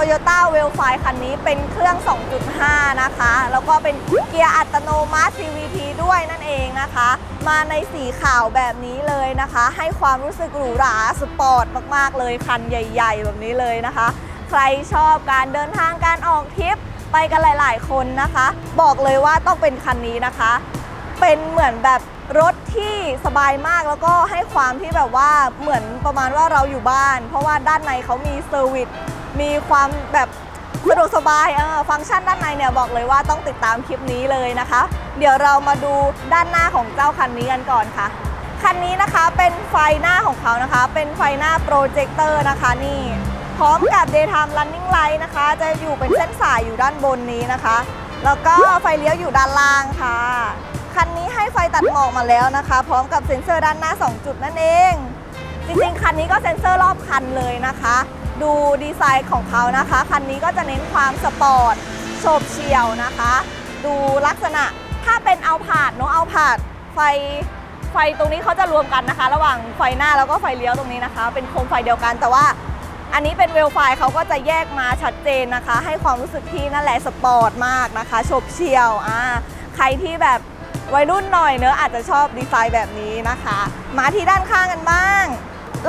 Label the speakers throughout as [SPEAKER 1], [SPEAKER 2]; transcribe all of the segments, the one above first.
[SPEAKER 1] Toyota w e l f i คันนี้เป็นเครื่อง 2.5 นะคะ แล้วก็เป็นเกียร์อัตโนมัติ CVT ด้วยนั่นเองนะคะ มาในสีขาวแบบนี้เลยนะคะ ให้ความรู้สึกหรูหราสปอร์ตมากๆเลย คันใหญ่ๆ แบบนี้เลยนะคะ ใครชอบการเดินทางการออกทริปไปกันหลายๆ คนนะคะ บอกเลยว่าต้องเป็นคันนี้นะคะ เป็นเหมือนแบบรถที่สบายมากแล้วก็ให้ความที่แบบว่าเหมือนประมาณว่าเราอยู่บ้าน เพราะว่าด้านในเขามีเซอร์วิส มีความแบบสะดวกสบายเออฟังก์ชันด้านในเนี่ยบอกเลยว่าต้องติดตามคลิปนี้เลยนะคะ เดี๋ยวเรามาดูด้านหน้าของเจ้าคันนี้กันก่อนค่ะ คันนี้นะคะเป็นไฟหน้าของเขานะคะ เป็นไฟหน้าโปรเจคเตอร์นะคะนี่พร้อมกับ daytime running light นะคะ จะอยู่เป็นเส้นสายอยู่ด้านบนนี้นะคะ แล้วก็ไฟเลี้ยวอยู่ด้านล่างค่ะ คันนี้ให้ไฟตัดหมอกมาแล้วนะคะ พร้อมกับเซ็นเซอร์ด้านหน้า 2 จุดนั่นเอง จริงๆ คันนี้ก็เซ็นเซอร์รอบคันเลยนะคะ ดูดีไซน์ของเขานะคะ คันนี้ก็จะเน้นความสปอร์ตโฉบเฉี่ยวนะคะ ดูลักษณะถ้าเป็นเอาผาดเนาะเอาผาดไฟไฟตรงนี้เขาจะรวมกันนะคะ ระหว่างไฟหน้าแล้วก็ไฟเลี้ยวตรงนี้นะคะ เป็นโคมไฟเดียวกัน แต่ว่าอันนี้เป็นเวลไฟเขาก็จะแยกมาชัดเจนนะคะ ให้ความรู้สึกที่นั่นแหละสปอร์ตมากนะคะโฉบเฉี่ยวอ่าใครที่แบบวัยรุ่นหน่อยเนอะอาจจะชอบดีไซน์แบบนี้นะคะ มาที่ด้านข้างกันบ้าง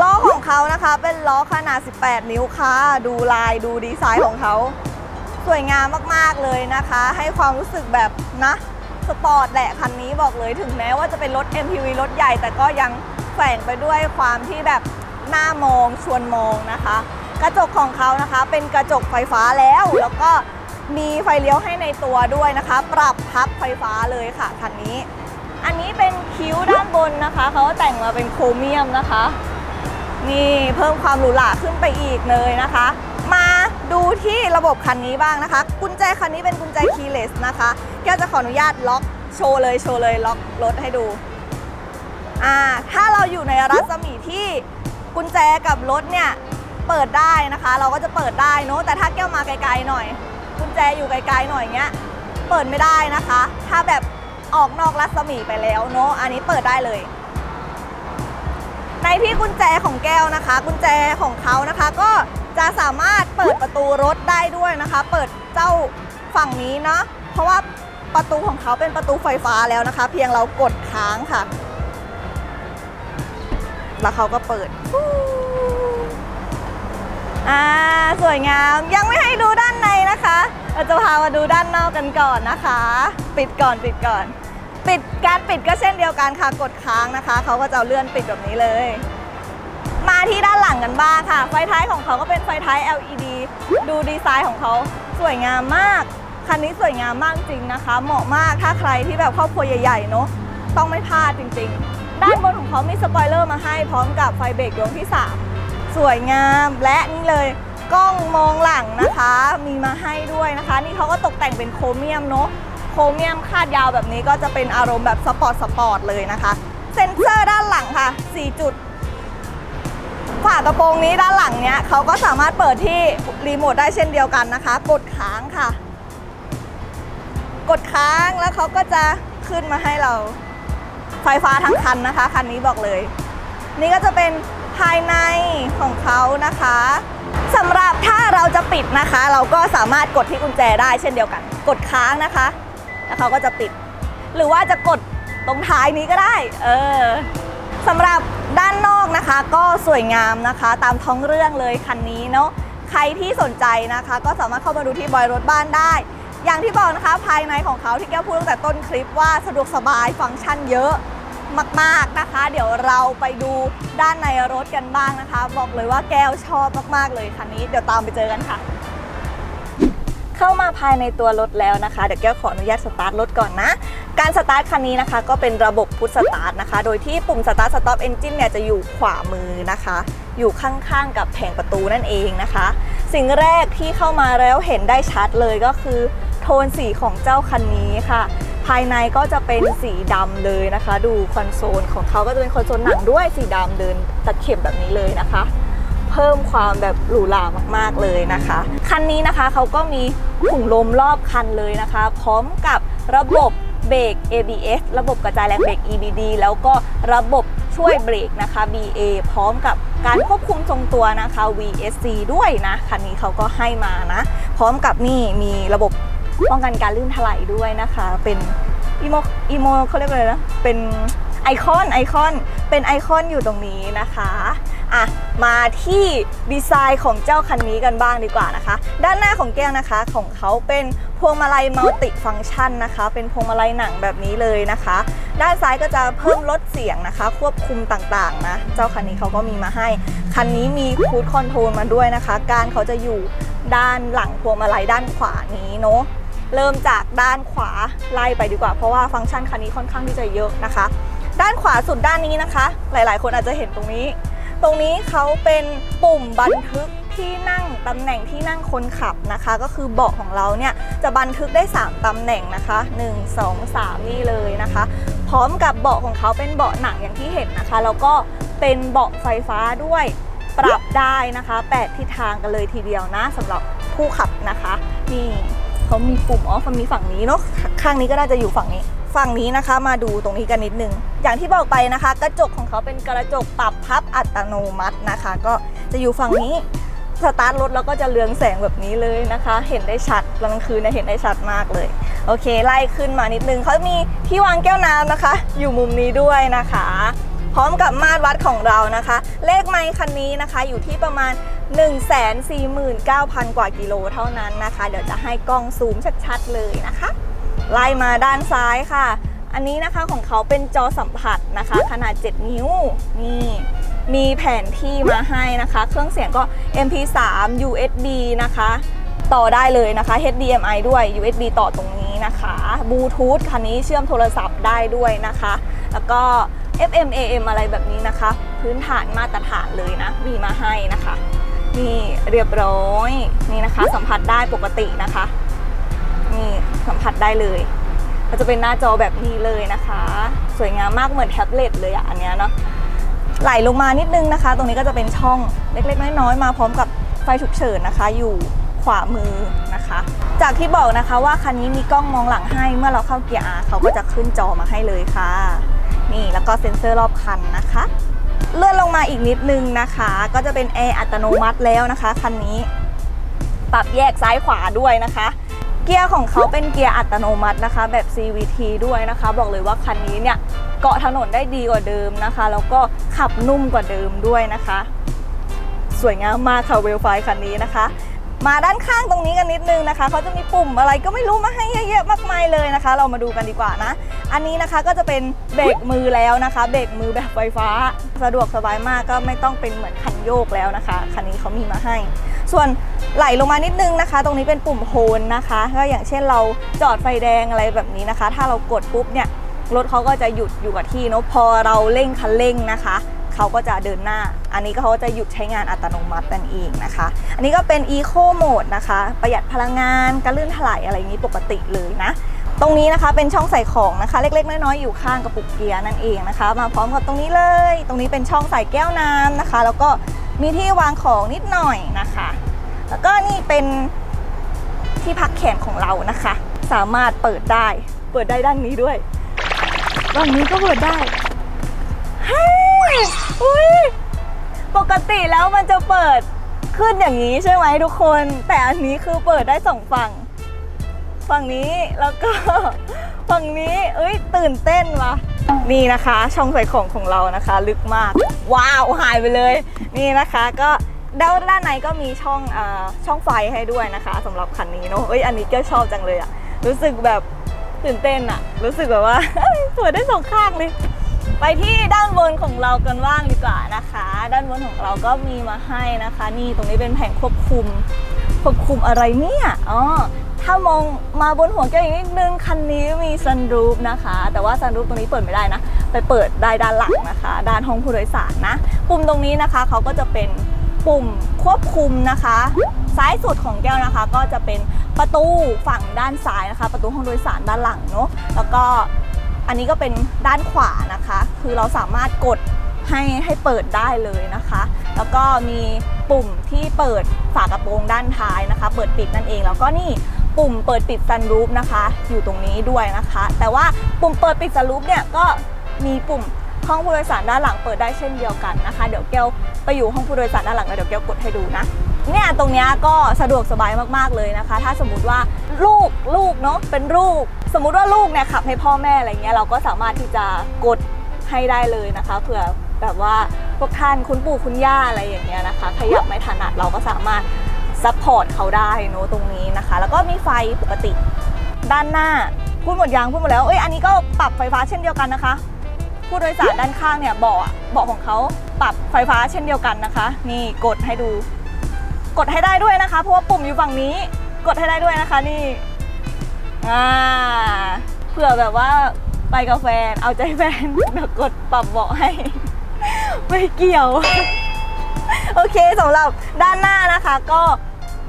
[SPEAKER 1] ล้อของเขานะคะเป็นล้อขนาด 18 นิ้วค่ะ ดูลายดูดีไซน์ของเขา สวยงามมากๆเลยนะคะ ให้ความรู้สึกแบบนะสปอร์ตแหละคันนี้บอกเลยถึงแม้ว่าจะเป็นรถ MPV รถใหญ่ แต่ก็ยังแฝงไปด้วยความที่แบบน่ามองชวนมองนะคะ กระจกของเขานะคะ เป็นกระจกไฟฟ้าแล้ว แล้วก็มีไฟเลี้ยวให้ในตัวด้วยนะคะ ปรับพับไฟฟ้าเลยค่ะคันนี้ อันนี้เป็นคิ้วด้านบนนะคะเขาแต่งมาเป็นโครเมียมนะคะ นี่เพิ่มความหรูหราขึ้นไปอีกเลยนะคะ มาดูที่ระบบคันนี้บ้างนะคะ กุญแจคันนี้เป็นกุญแจคีย์เลสนะคะแก้วจะขออนุญาตล็อกโชว์เลยโชว์เลยล็อกรถให้ดูอ่าถ้าเราอยู่ในรัศมีที่กุญแจกับรถเนี่ยเปิดได้นะคะ เราก็จะเปิดได้เนอะแต่ถ้าแก้วมาไกลๆหน่อย กุญแจอยู่ไกลๆหน่อยเงี้ยเปิดไม่ได้นะคะ ถ้าแบบออกนอกรัศมีไปแล้วเนอะอันนี้เปิดได้เลย ที่กุญแจของแก้วนะคะ กุญแจของเขานะคะ ก็จะสามารถเปิดประตูรถได้ด้วยนะคะ เปิดเจ้าฝั่งนี้เนาะเพราะว่าประตูของเขาเป็นประตูไฟฟ้าแล้วนะคะ เพียงเรากดค้างค่ะ แล้วเขาก็เปิดฟู้อ่าสวยงามยังไม่ให้ดูด้านในนะคะเราจะพามาดูด้านนอกกันก่อนนะคะ ปิดก่อนปิดก่อน ปิดการปิดก็เช่นเดียวกันค่ะ กดค้างนะคะ เขาก็จะเอาเลื่อนปิดแบบนี้เลย มาที่ด้านหลังกันบ้างค่ะ ไฟท้ายของเขาก็เป็นไฟท้าย LED ดูดีไซน์ของเขาสวยงามมาก คันนี้สวยงามมากจริงนะคะ เหมาะมากถ้าใครที่แบบครอบครัวใหญ่ๆเนาะต้องไม่พลาดจริง ๆ ด้านบนของเขามีสปอยเลอร์มาให้พร้อมกับไฟเบรกดวงที่ 3 สวยงามและนี่เลยกล้องมองหลังนะคะ มีมาให้ด้วยนะคะ นี่เขาก็ตกแต่งเป็นโครเมียมเนาะ โครเมียมคาดยาวแบบนี้ก็จะเป็นอารมณ์แบบสปอร์ตสปอร์ตเลยนะคะ เซ็นเซอร์ด้านหลังค่ะ 4 จุด ฝากระโปรงนี้ด้านหลังเนี้ยเขาก็สามารถเปิดที่รีโมทได้เช่นเดียวกันนะคะ กดค้างค่ะ กดค้างแล้วเขาก็จะขึ้นมาให้เราไฟฟ้าทั้งคันนะคะ คันนี้บอกเลย นี่ก็จะเป็นภายในของเขานะคะสำหรับถ้าเราจะปิดนะคะ เราก็สามารถกดที่กุญแจได้เช่นเดียวกัน กดค้างนะคะ แล้วเขาก็จะปิด หรือว่าจะกดตรงท้ายนี้ก็ได้ เออสำหรับด้านนอกนะคะ ก็สวยงามนะคะ ตามท้องเรื่องเลยคันนี้เนาะใครที่สนใจนะคะ ก็สามารถเข้ามาดูที่บอยรถบ้านได้ อย่างที่บอกนะคะภายในของเขาที่แก้วพูดตั้งแต่ต้นคลิปว่าสะดวกสบายฟังก์ชันเยอะมากๆนะคะ เดี๋ยวเราไปดูด้านในรถกันบ้างนะคะ บอกเลยว่าแก้วชอบมากๆเลยคันนี้ เดี๋ยวตามไปเจอกันค่ะ เข้ามาภายในตัวรถแล้วนะคะ เดี๋ยวแก้วขออนุญาตสตาร์ทรถก่อนนะ การสตาร์ทคันนี้นะคะ ก็เป็นระบบพุทสตาร์ทนะคะ โดยที่ปุ่มสตาร์ทสต็อปเอนจินเนี่ยจะอยู่ขวามือนะคะ อยู่ข้างๆกับแผงประตูนั่นเองนะคะ สิ่งแรกที่เข้ามาแล้วเห็นได้ชัดเลยก็คือ โทนสีของเจ้าคันนี้ค่ะภายในก็จะเป็นสีดำเลยนะคะ ดูคอนโซลของเขาก็จะเป็นคอนโซลหนังด้วยสีดำเดินตัดเข็มแบบนี้เลยนะคะ เพิ่มความแบบหรูหรามากๆเลยนะคะ คันนี้นะคะเขาก็มีถุงลมรอบคันเลยนะคะ พร้อมกับระบบเบรก ABS ระบบกระจายแรงเบรก EBD แล้วก็ระบบช่วยเบรกนะคะ BA พร้อมกับการควบคุมทรงตัวนะคะ VSC ด้วยนะ คันนี้เขาก็ให้มานะ พร้อมกับนี่มีระบบป้องกันการลื่นถลายด้วยนะคะ เป็นอีโมอีโมเขาเรียกอะไรนะ เป็นไอคอนไอคอน เป็นไอคอนอยู่ตรงนี้นะคะ อะมาที่ดีไซน์ของเจ้าคันนี้กันบ้างดีกว่านะคะ ด้านหน้าของแก้วนะคะของเขาเป็นพวงมาลัยมัลติฟังชันนะคะ เป็นพวงมาลัยหนังแบบนี้เลยนะคะ ด้านซ้ายก็จะเพิ่มลดเสียงนะคะ ควบคุมต่างๆนะ เจ้าคันนี้เขาก็มีมาให้ คันนี้มีคูดคอนโทรลมาด้วยนะคะ การเขาจะอยู่ด้านหลังพวงมาลัยด้านขวานี้เนาะเริ่มจากด้านขวาไล่ไปดีกว่า เพราะว่าฟังก์ชันคันนี้ค่อนข้างที่จะเยอะนะคะ ด้านขวาสุดด้านนี้นะคะ หลายๆ คนอาจจะเห็นตรงนี้ ตรงนี้เขาเป็นปุ่มบันทึกที่นั่งตำแหน่งที่นั่งคนขับนะคะ ก็คือเบาะของเราเนี่ยจะบันทึกได้ 3ตำแหน่งนะคะ 1 2 3 นี่เลยนะคะ พร้อมกับเบาะของเขาเป็นเบาะหนังอย่างที่เห็นนะคะ แล้วก็เป็นเบาะไฟฟ้าด้วยปรับได้นะคะ 8 ทิศทางกันเลยทีเดียวนะสำหรับผู้ขับนะคะ นี่เขามีปุ่มอ๋อมีฝั่งนี้เนาะข้างนี้ก็น่าจะอยู่ฝั่งนี้ ฝั่งนี้นะคะมาดูตรงนี้กันนิดนึง อย่างที่บอกไปนะคะ กระจกของเขาเป็นกระจกปรับพับอัตโนมัตินะคะ ก็จะอยู่ฝั่งนี้สตาร์ทรถแล้วก็จะเรืองแสงแบบนี้เลยนะคะ เห็นได้ชัดกลางคืนเนี่ยเห็นได้ชัดมากเลย โอเค ไล่ขึ้นมานิดนึงเขามีที่วางแก้วน้ำนะคะ อยู่มุมนี้ด้วยนะคะ พร้อมกับมาตรวัดของเรานะคะ เลขไมค์คันนี้นะคะอยู่ที่ประมาณ 149,000 กว่ากิโลเท่านั้นนะคะ เดี๋ยวจะให้กล้องซูมชัดๆเลยนะคะ ไล่มาด้านซ้ายค่ะ อันนี้นะคะของเขาเป็นจอสัมผัสนะคะ ขนาด 7 นิ้วนี่มีแผนที่มาให้นะคะ เครื่องเสียงก็ MP3 USB นะคะ ต่อได้เลยนะคะ HDMI ด้วย USB ต่อตรงนี้นะคะบลูทูธคันนี้เชื่อมโทรศัพท์ได้ด้วยนะคะ แล้วก็ FM AM อะไรแบบนี้นะคะ พื้นฐานมาตรฐานเลยนะ มีมาให้นะคะ นี่เรียบร้อย นี่นะคะ สัมผัสได้ปกตินะคะ สัมผัสได้เลยก็จะเป็นหน้าจอแบบนี้เลยนะคะ สวยงามมากเหมือนแท็บเล็ตเลยอะอันเนี้ยเนาะไหลลงมานิดนึงนะคะ ตรงนี้ก็จะเป็นช่องเล็กๆน้อยๆมาพร้อมกับไฟฉุกเฉินนะคะ อยู่ขวามือนะคะ จากที่บอกนะคะว่าคันนี้มีกล้องมองหลังให้เมื่อเราเข้าเกียร์ R เขาก็จะขึ้นจอมาให้เลยค่ะ นี่แล้วก็เซ็นเซอร์รอบคันนะคะ เลื่อนลงมาอีกนิดนึงนะคะ ก็จะเป็นแอร์อัตโนมัติแล้วนะคะคันนี้ ปรับแยกซ้ายขวาด้วยนะคะ เกียร์ของเขาเป็นเกียร์อัตโนมัตินะคะ แบบ CVT ด้วยนะคะ บอกเลยว่าคันนี้เนี่ยเกาะถนนได้ดีกว่าเดิมนะคะ แล้วก็ขับนุ่มกว่าเดิมด้วยนะคะ สวยงามมากค่ะเวลไฟคันนี้นะคะ มาด้านข้างตรงนี้กันนิดนึงนะคะเขาจะมีปุ่มอะไรก็ไม่รู้มาให้เยอะแยะมากมายเลยนะคะ เรามาดูกันดีกว่านะ อันนี้นะคะก็จะเป็นเบรกมือแล้วนะคะ เบรกมือแบบไฟฟ้า สะดวกสบายมากก็ไม่ต้องเป็นเหมือนคันโยกแล้วนะคะคันนี้เขามีมาให้ ส่วนไหลลงมานิดนึงนะคะ ตรงนี้เป็นปุ่มโฮนนะคะก็อย่างเช่นเราจอดไฟแดงอะไรแบบนี้นะคะ ถ้าเรากดปุ๊บเนี่ยรถเขาก็จะหยุดอยู่กับที่เนอะพอเราเร่งคันเร่งนะคะเขาก็จะเดินหน้า อันนี้ก็เขาจะหยุดใช้งานอัตโนมัตินั่นเองนะคะ อันนี้ก็เป็น Eco Mode นะคะ ประหยัดพลังงานการลื่นถลายอะไรอย่างนี้ปกติเลยนะ ตรงนี้นะคะเป็นช่องใส่ของนะคะ เล็ก ๆ น้อยๆอยู่ข้างกระปุกเกียร์นั่นเองนะคะ มาพร้อมกับตรงนี้เลย ตรงนี้เป็นช่องใส่แก้วน้ำนะคะ แล้วก็มีที่วางของนิดหน่อยนะคะ แล้วก็นี่เป็นที่พักแขนของเรานะคะ สามารถเปิดได้ เปิดได้ด้านนี้ด้วยด้านนี้ก็เปิดได้เฮ้ยอุ้ยปกติแล้วมันจะเปิดขึ้นอย่างนี้ใช่ไหมทุกคน แต่อันนี้คือเปิดได้สองฝั่ง ฝั่งนี้แล้วก็ฝั่งนี้เอ้ยตื่นเต้นวะนี่นะคะ ช่องใส่ของของเรานะคะ ลึกมาก ว้าวหายไปเลย นี่นะคะก็ ด้านด้านในก็มีช่องอช่องไฟให้ด้วยนะคะสำหรับคันนี้เนอะเอ้ยอันนี้ก็ชอบจังเลยอะรู้สึกแบบตื่นเต้นอะรู้สึกแบบว่าเปิดได้สองข้างเลย ไปที่ด้านบนของเรากันบ้างดีกว่านะคะ ด้านบนของเราก็มีมาให้นะคะ นี่ตรงนี้เป็นแผงควบคุมควบคุมอะไรเนี่ยอ๋อถ้ามองมาบนหัวแก้วอีกนิดนึงคันนี้มีซันรูฟนะคะ แต่ว่าซันรูฟตรงนี้เปิดไม่ได้นะ ไปเปิดได้ด้านหลังนะคะ ด้านห้องผู้โดยสารนะ ปุ่มตรงนี้นะคะเขาก็จะเป็น ปุ่มควบคุมนะคะ ซ้ายสุดของแก้วนะคะ ก็จะเป็นประตูฝั่งด้านซ้ายนะคะ ประตูห้องโดยสารด้านหลังเนาะแล้วก็อันนี้ก็เป็นด้านขวานะคะ คือเราสามารถกดให้ให้เปิดได้เลยนะคะ แล้วก็มีปุ่มที่เปิดฝากระโปรงด้านท้ายนะคะ เปิดปิดนั่นเอง แล้วก็นี่ปุ่มเปิดปิดซันรูฟนะคะ อยู่ตรงนี้ด้วยนะคะ แต่ว่าปุ่มเปิดปิดซันรูฟเนี่ยก็มีปุ่ม ห้องผู้โดยสารด้านหลังเปิดได้เช่นเดียวกันนะคะ เดี๋ยวแก้วไปอยู่ห้องผู้โดยสารด้านหลังแล้วเดี๋ยวแก้วกดให้ดูนะเนี่ยตรงนี้ก็สะดวกสบายมากๆเลยนะคะ ถ้าสมมติว่าลูกลูกเนาะเป็นลูก สมมุติว่าลูกเนี่ยขับให้พ่อแม่อะไรเงี้ยเราก็สามารถที่จะกดให้ได้เลยนะคะเผื่อแบบว่าพวกท่านคุณปู่คุณย่าอะไรอย่างเงี้ยนะคะขยับไม่ถนัดเราก็สามารถซัพพอร์ตเขาได้เนอะตรงนี้นะคะ แล้วก็มีไฟปกติด้านหน้าพูดหมดยังพูดหมดแล้วเอ้ยอันนี้ก็ปรับไฟฟ้าเช่นเดียวกันนะคะ ผู้โดยสารด้านข้างเนี่ยเบาะเบาะของเขาปรับไฟฟ้าเช่นเดียวกันนะคะ นี่กดให้ดู กดให้ได้ด้วยนะคะ เพราะว่าปุ่มอยู่ฝั่งนี้ กดให้ได้ด้วยนะคะนี่อ่าเผื่อแบบว่าไปกับแฟนเอาใจแฟนเดี๋ยวกดปรับเบาะให้ ไม่เกี่ยว โอเคสำหรับด้านหน้านะคะก็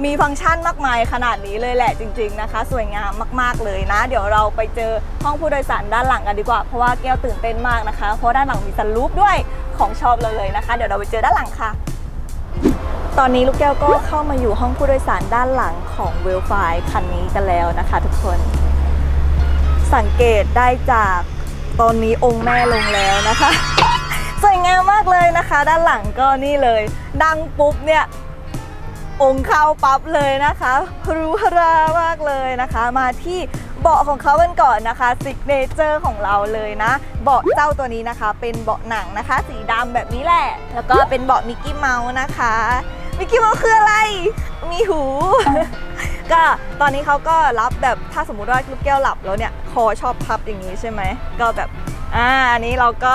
[SPEAKER 1] มีฟังก์ชันมากมายขนาดนี้เลยแหละจริง ๆนะคะ สวยงามมากๆเลยนะ เดี๋ยวเราไปเจอห้องผู้โดยสารด้านหลังกันดีกว่า เพราะว่าแก้วตื่นเต้นมากนะคะ เพราะด้านหลังมีสันลูปด้วยของชอบเราเลยนะคะ เดี๋ยวเราไปเจอด้านหลังค่ะ ตอนนี้ลูกแก้วก็เข้ามาอยู่ห้องผู้โดยสารด้านหลังของเวลไฟคันนี้กันแล้วนะคะ ทุกคน สังเกตได้จากตอนนี้องค์แม่ลงแล้วนะคะ สวยงามมากเลยนะคะ ด้านหลังก็นี่เลย ดังปุ๊บเนี่ย องค์เข้าปั๊บเลยนะคะรูฮรามากเลยนะคะ มาที่เบาะของเขากันก่อนนะคะซิกเนเจอร์ของเราเลยนะ เบาะเจ้าตัวนี้นะคะ เป็นเบาะหนังนะคะ สีดำแบบนี้แหละ แล้วก็เป็นเบาะมิกกี้เมาส์นะคะมิกกี้เมาส์คืออะไร มีหู ก็ตอนนี้เขาก็รับแบบถ้าสมมุติว่าลูกแก้วหลับแล้วเนี่ย คอชอบพับอย่างนี้ใช่ไหมก็แบบอ่าอันนี้เราก็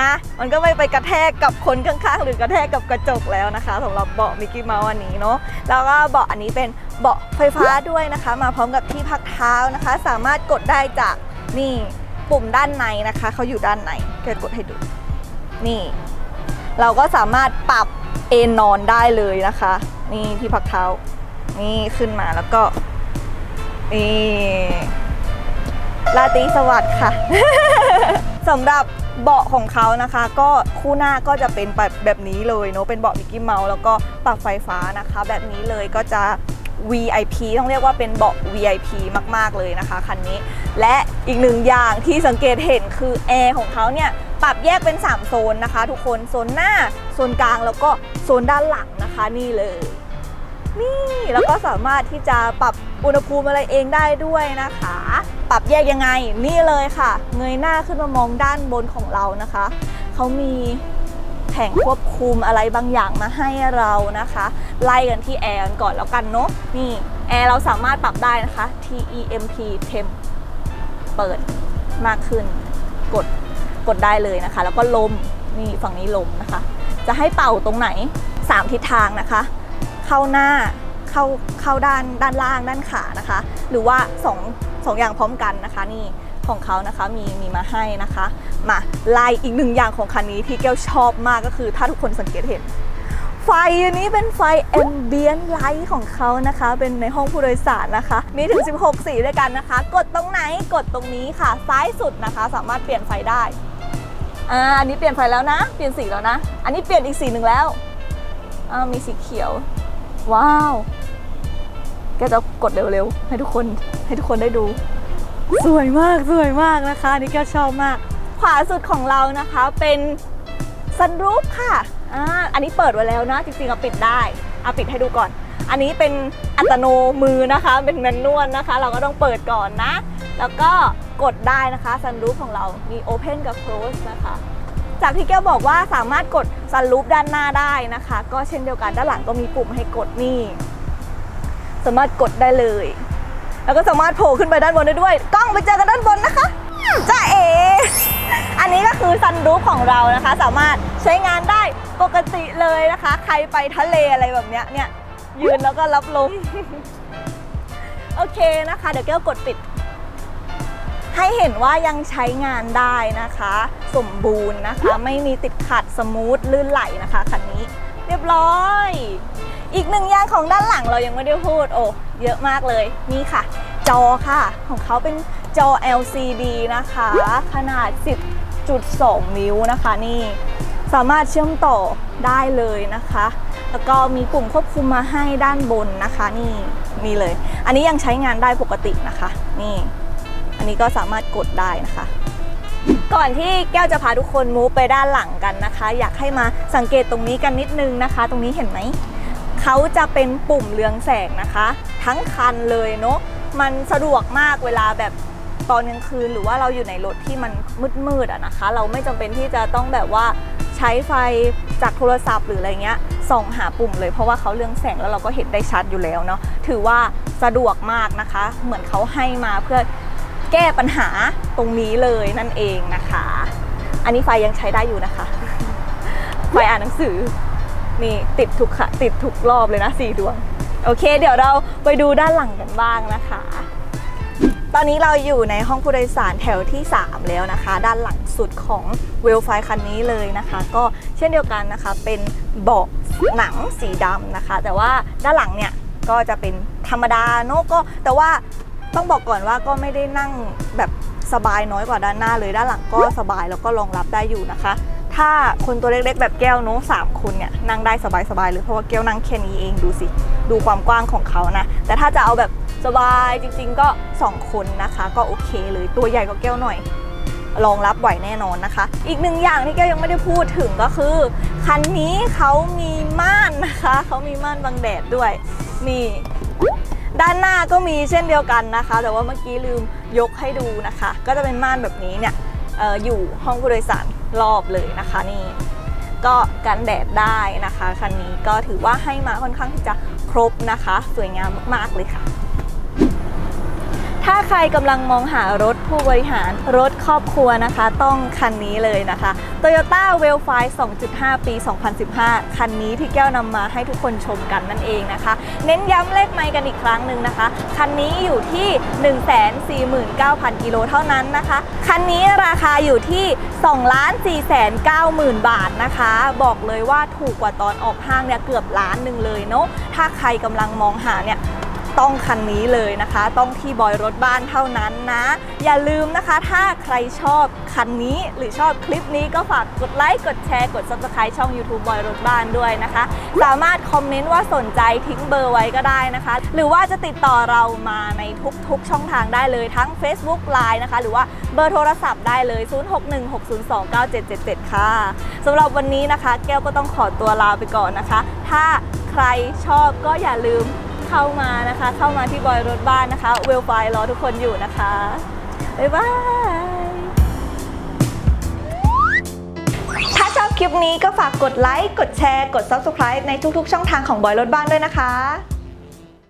[SPEAKER 1] นะ มันก็ไม่ไปกระแทกกับคนข้างๆ หรือกระแทกกับกระจกแล้วนะคะสำหรับเบาะมิกกี้เมาส์อันนี้เนาะแล้วก็เบาะอันนี้เป็นเบาะไฟฟ้าด้วยนะคะ มาพร้อมกับที่พักเท้านะคะ สามารถกดได้จากนี่ปุ่มด้านในนะคะเขาอยู่ด้านในเกิดกดให้ดู นี่ เราก็สามารถปรับเอนนอนได้เลยนะคะ นี่ที่พักเท้า นี่ขึ้นมาแล้วก็นี่ราตรีสวัสดิ์ค่ะ สำหรับ เบาะของเขานะคะ ก็คู่หน้าก็จะเป็นแบบแบบนี้เลยเนาะเป็นเบาะมิกกี้เมาส์แล้วก็ปรับไฟฟ้านะคะ แบบนี้เลยก็จะ VIP ต้องเรียกว่าเป็นเบาะ VIP มากๆเลยนะคะคันนี้ และอีกหนึ่งอย่างที่สังเกตเห็นคือแอร์ของเขาเนี่ยปรับแยกเป็น 3 โซนนะคะ ทุกคนโซนหน้าโซนกลางแล้วก็โซนด้านหลังนะคะนี่เลย นี่แล้วก็สามารถที่จะปรับอุณหภูมิอะไรเองได้ด้วยนะคะ ปรับแยกยังไง นี่เลยค่ะ เงยหน้าขึ้นมามองด้านบนของเรานะคะ เขามีแผงควบคุมอะไรบางอย่างมาให้เรานะคะ ไล่กันที่แอร์กันก่อนแล้วกันเนาะนี่แอร์เราสามารถปรับได้นะคะ TEMP temp เปิดมากขึ้น กดกดได้เลยนะคะ แล้วก็ลมนี่ฝั่งนี้ลมนะคะ จะให้เป่าตรงไหน 3 ทิศทางนะคะ เข้าหน้าเข้าเข้าด้านด้านล่างด้านขานะคะ หรือว่า2อง สองอย่างพร้อมกันนะคะนี่ของเขานะคะมีมีมาให้นะคะ มาไล่อีกหนึ่งอย่างของคันนี้ที่แก้วชอบมากก็คือถ้าทุกคนสังเกตเห็น ไฟอันนี้เป็นไฟ ambient light ของเขานะคะ เป็นในห้องผู้โดยสารนะคะ มีถึง 16 สีด้วยกันนะคะ กดตรงไหนกดตรงนี้ค่ะ ซ้ายสุดนะคะ สามารถเปลี่ยนไฟได้อ่าอันนี้เปลี่ยนไฟแล้วนะ เปลี่ยนสีแล้วนะ อันนี้เปลี่ยนอีกสีหนึ่งแล้วอ่ามีสีเขียว ว้าว กจะกดเร็วๆให้ทุกคนให้ทุกคนได้ดู สวยมากสวยมากนะคะอันนี่แกชอบมาก ขวาสุดของเรานะคะเป็นซันรูฟค่ะอ่าอันนี้เปิดไว้แล้วนะ จริงๆเอาปิดได้เอาปิดให้ดูก่อน อันนี้เป็นอัตโนมือนะคะ เป็นแมนนวลนะคะ เราก็ต้องเปิดก่อนนะ แล้วก็กดได้นะคะซันรูฟของเรามี Open กับ Close นะคะ จากที่แก้วบอกว่าสามารถกดซันรูฟด้านหน้าได้นะคะ ก็เช่นเดียวกันด้านหลังก็มีปุ่มให้กดนี่ สามารถกดได้เลย แล้วก็สามารถโผล่ขึ้นไปด้านบนได้ด้วย กล้องไปเจอกันด้านบนนะคะจ้าเอ อันนี้ก็คือซันรูฟของเรานะคะ สามารถใช้งานได้ปกติเลยนะคะ ใครไปทะเลอะไรแบบเนี้ยเนี่ยยืนแล้วก็รับลมโอเคนะคะ เดี๋ยวแก้วกดปิด ให้เห็นว่ายังใช้งานได้นะคะ สมบูรณ์นะคะ ไม่มีติดขัดสมูทลื่นไหลนะคะคันนี้ เรียบร้อย อีกหนึ่งอย่างของด้านหลังเรายังไม่ได้พูดโอ้เยอะมากเลยนี่ค่ะ จอค่ะ ของเขาเป็นจอ LCD นะคะ ขนาด 10.2 นิ้วนะคะนี่สามารถเชื่อมต่อได้เลยนะคะ แล้วก็มีปุ่มควบคุมมาให้ด้านบนนะคะ นี่นี่เลย อันนี้ยังใช้งานได้ปกตินะคะ นี่ อันนี้ก็สามารถกดได้นะคะ ก่อนที่แก้วจะพาทุกคนมูฟไปด้านหลังกันนะคะ อยากให้มาสังเกตตรงนี้กันนิดนึงนะคะ ตรงนี้เห็นไหม เขาจะเป็นปุ่มเรืองแสงนะคะ ทั้งคันเลยเนาะมันสะดวกมากเวลาแบบตอนกลางคืนหรือว่าเราอยู่ในรถที่มันมืดๆอะนะคะ เราไม่จำเป็นที่จะต้องแบบว่าใช้ไฟจากโทรศัพท์หรืออะไรเงี้ยส่องหาปุ่มเลยเพราะว่าเขาเรืองแสงแล้วเราก็เห็นได้ชัดอยู่แล้วเนาะถือว่าสะดวกมากนะคะ เหมือนเขาให้มาเพื่อแก้ปัญหาตรงนี้เลยนั่นเองนะคะ อันนี้ไฟยังใช้ได้อยู่นะคะ ไฟอ่านหนังสือ นี่ติดทุกค่ะติดทุกรอบเลยนะสี่ดวง โอเค เดี๋ยวเราไปดูด้านหลังกันบ้างนะคะ ตอนนี้เราอยู่ในห้องผู้โดยสารแถวที่ 3 แล้วนะคะ ด้านหลังสุดของเวลไฟคันนี้เลยนะคะ ก็เช่นเดียวกันนะคะเป็นเบาะหนังสีดำนะคะ แต่ว่าด้านหลังเนี่ยก็จะเป็นธรรมดาเนอะก็แต่ว่าต้องบอกก่อนว่าก็ไม่ได้นั่งแบบสบายน้อยกว่าด้านหน้าเลยด้านหลังก็สบายแล้วก็รองรับได้อยู่นะคะ ถ้าคนตัวเล็กๆ แบบแก้วเนอะสามคนเนี่ยนั่งได้สบายๆเลยเพราะว่าแก้วนั่งแค่นี้เองดูสิ ดูความกว้างของเขานะ แต่ถ้าจะเอาแบบสบายจริงๆก็ 2 คนนะคะ ก็โอเคเลยตัวใหญ่กว่าแก้วหน่อยรองรับไหวแน่นอนนะคะ อีกหนึ่งอย่างที่แก้วยังไม่ได้พูดถึงก็คือ คันนี้เขามีม่านนะคะเขามีม่านบังแดดด้วยนี่ด้านหน้าก็มีเช่นเดียวกันนะคะ แต่ว่าเมื่อกี้ลืมยกให้ดูนะคะ ก็จะเป็นม่านแบบนี้เนี่ยอออยู่ห้องผู้โดยสาร รอบเลยนะคะนี่ก็กันแดดได้นะคะคันนี้ก็ถือว่าให้มาค่อนข้างที่จะครบนะคะ สวยงามมากๆเลยค่ะ ถ้าใครกำลังมองหารถผู้บริหารรถครอบครัวนะคะ ต้องคันนี้เลยนะคะ Toyota w e l f i 2.5 ปี 2015 คันนี้ที่แก้วนำมาให้ทุกคนชมกันนั่นเองนะคะ เน้นย้ำเลขไมค์กันอีกครั้งหนึ่งนะคะ คันนี้อยู่ที่ 149,000 กิโลเท่านั้นนะคะ คันนี้ราคาอยู่ที่2 4 9 0 0 0 0 บาทนะคะ บอกเลยว่าถูกกว่าตอนออกห้างเนี่ยเกือบล้านหนึ่งเลยเนาะถ้าใครกำลังมองหาเนี่ย ต้องคันนี้เลยนะคะ ต้องที่บอยรถบ้านเท่านั้นนะ อย่าลืมนะคะ ถ้าใครชอบคันนี้หรือชอบคลิปนี้ก็ฝากกดไลค์กดแชร์กด subscribe ช่อง YouTube บอยรถบ้านด้วยนะคะ สามารถคอมเมนต์ว่าสนใจทิ้งเบอร์ไว้ก็ได้นะคะ หรือว่าจะติดต่อเรามาในทุกๆ ช่องทางได้เลยทั้ง Facebook Line นะคะ หรือว่าเบอร์โทรศัพท์ได้เลย 0616029777 ค่ะสำหรับวันนี้นะคะ แก้วก็ต้องขอตัวลาไปก่อนนะคะ ถ้าใครชอบก็อย่าลืม เข้ามานะคะ เข้ามาที่บอยรถบ้านนะคะ เวลไฟรอทุกคนอยู่นะคะ บ๊ายบาย ถ้าชอบคลิปนี้ก็ฝากกดไลค์ กดแชร์ กด Subscribe ในทุกๆ ช่องทางของบอยรถบ้านด้วยนะคะ